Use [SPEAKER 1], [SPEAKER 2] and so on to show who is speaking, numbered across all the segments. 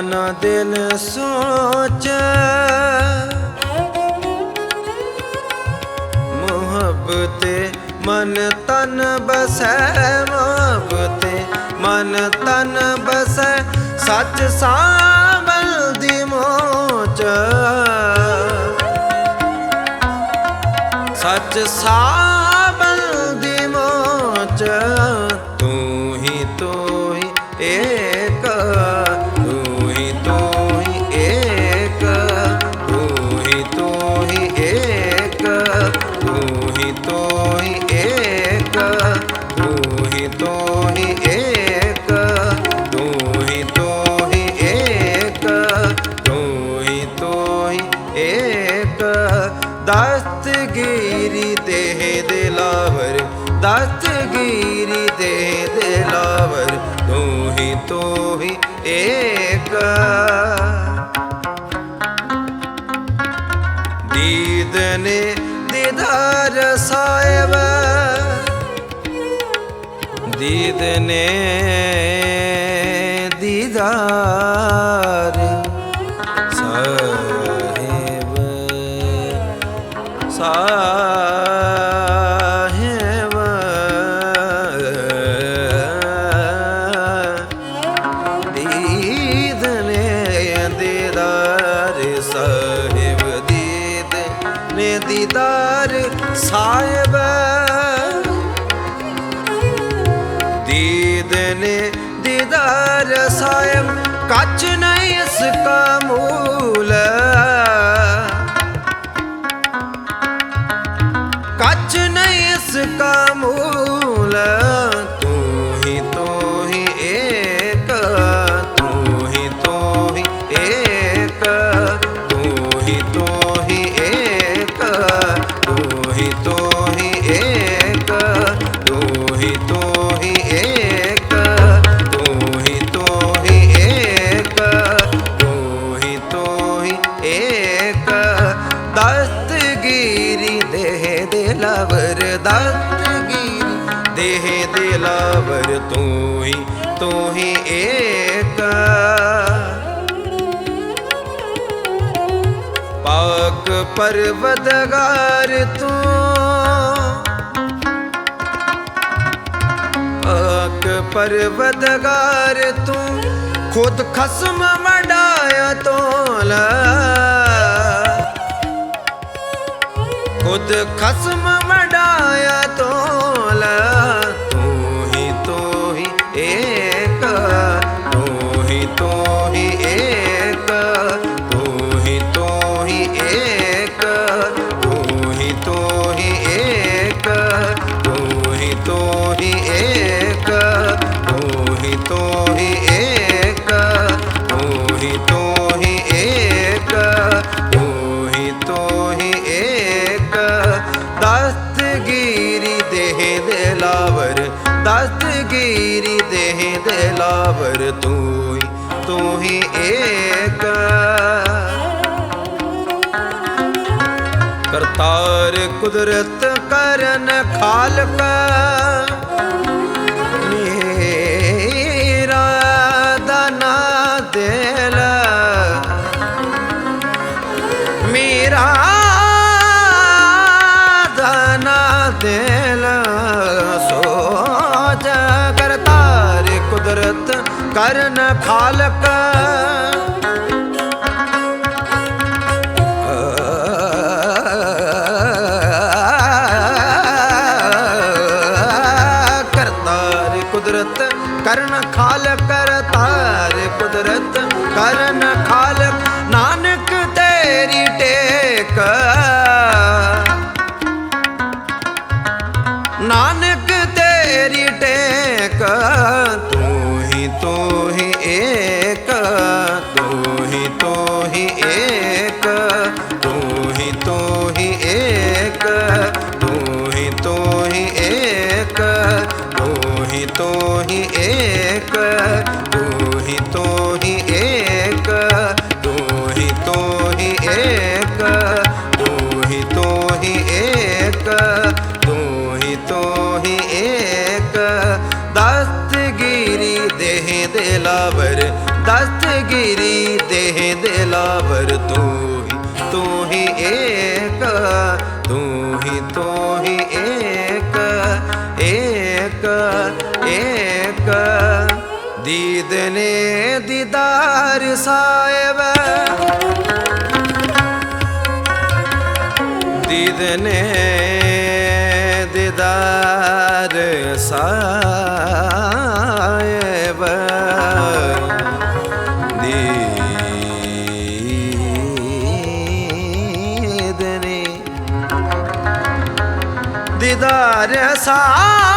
[SPEAKER 1] ਮੇਰਾ ਦਿਲ ਸੋਚ। ਮੁਹੱਬਤੇ ਮਨ ਤਨ ਬਸੈ, ਮੁਹੱਬਤੇ ਮਨ ਤਨ ਬਸੈ, ਸੱਚ ਸਾਵਲ ਦੀ ਮੋਚ। ਸੱਚ ਸਾਵਲ ਦੀ ਮੋਚ। ਤੂੰ ਹੀ ਤੂੰ ਹੀ ਏਕ ਤੂੰ ਹੀ ਤੂੰ ਹੀ ਏਕ ਤੂੰ ਹੀ ਤੂੰ ਹੀ ਏਕ। ਦਸਤਗੀਰੀ ਦੇਹ ਦਿਲਾਵਰ ਦਸਤਗੀਰੀ ਦੇਹ ਦਿਲਾਵਰ ਤੂੰ ਹੀ ਤੂੰ ਹੀ ਏਕ। ਦੀਦਾਰ ਸਾਹਿਬ ਸਾਹਿਬ। ਦੀਦ ਦੀਦਾਰ ਸਾਹਿਬ ਦੀਦ ਨੇ ਦੀਦਾਰ ਸਾਹਿਬ। ਨੇ ਦੀਦਾਰ ਸਾਹਿਬ ਕੱਚ ਨਹੀਂ ਇਸ ਕਾ ਮੂਲ। ਕੱਚ ਨਹੀਂ ਇਸ ਕਾ ਦਿਲਾਵਰ ਤੂੰ ਹੀ ਤੂੰ ਏਕ। ਪਾਕ ਪਰਵਦਗਾਰ ਤੂੰ। ਪਾਕ ਪਰਵਦਗਾਰ ਤੂੰ, ਖੁਦ ਖਸਮ ਵਡਾਇਆ ਤੋਲਾ। ਖੁਦ ਖਸਮ ਵਡਾਇਆ ਦੇਹ ਤੂੰ ਤੂੰ ਹੀ ਏਕ। ਕਰਤਾਰ ਕੁਦਰਤ ਕਰਨ ਖਾਲਕ। ਕਰਨ ਖਾਲਕ ਕਰਤਾਰ ਕੁਦਰਤ ਕਰਨ ਖਾਲਕ ਕਰਤਾਰ ਕੁਦਰਤ ਕਰਨ ਖਾਲਕ। ਨਾਨਕ ਤੇਰੀ ਟੇਕ। ਟੇ ਏਕ, ਤੂੰ ਹੀ ਤੂੰ ਹੀ ਏਕ, ਤੂੰ ਹੀ ਤੂੰ ਹੀ ਏਕ, ਤੂੰ ਹੀ ਤੂੰ ਹੀ ਏਕ, ਤੂੰ ਹੀ ਤੂੰ ਹੀ ਏਕ, ਤੂੰ ਹੀ ਤੂੰ ਹੀ ਏਕ, ਤੂੰ ਹੀ ਤੂੰ ਹੀ ਏਕ, ਤੂੰ ਹੀ ਤੂੰ ਹੀ ਏਕ। ਦਸਤਗੀਰੀ ਦੇਹ ਦਿਲਾਵਰ, ਦਸਤਗੀਰੀ ਦੇਹ ਦਿਲਾਵਰ ਤੂੰ ਹੀ ਤੂੰ ਹੀ ਏਕ, ਤੂੰ ਹੀ ਤੂੰ ਹੀ ਏਕ ਏਕ ਏਕ। ਦੀਦ ਨੇ ਦੀਦਾਰ ਸਾਹਿਬ। ਦੀਦ ਨੇ ਦੀਦਾਰ ਸਾਹਿਬ। सा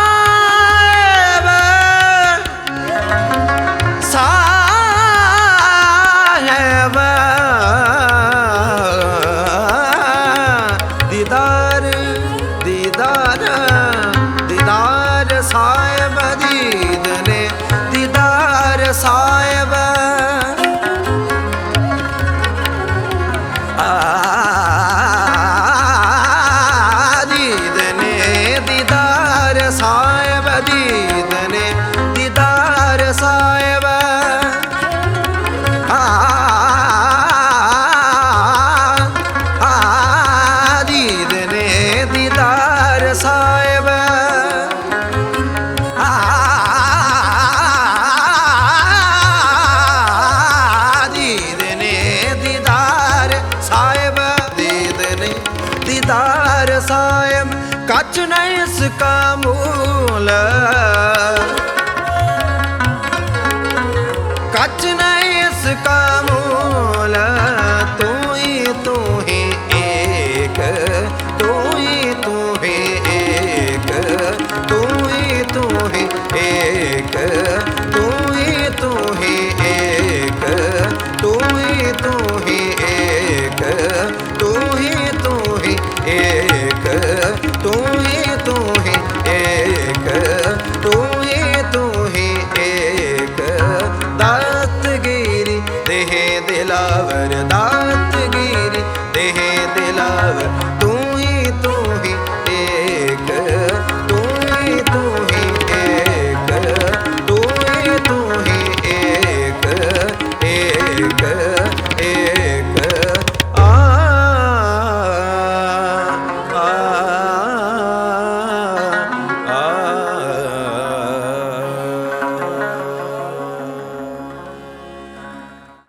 [SPEAKER 1] ਦੀਦਾਰ ਸਾਹਿਬ ਕੱਚ ਨਹੀਂ ਇਸ ਕਾ ਮੂਲ। ਕੱਚ ਨਹੀਂ ਇਸ ਕਾ ਮੂਲ, ਤੂੰ ਹੀ ਤੂੰ ਹੀ ਏਕ, ਤੂੰ ਹੀ ਤੂੰ ਹੀ ਏਕ, ਤੂੰ ਕਰਦਾ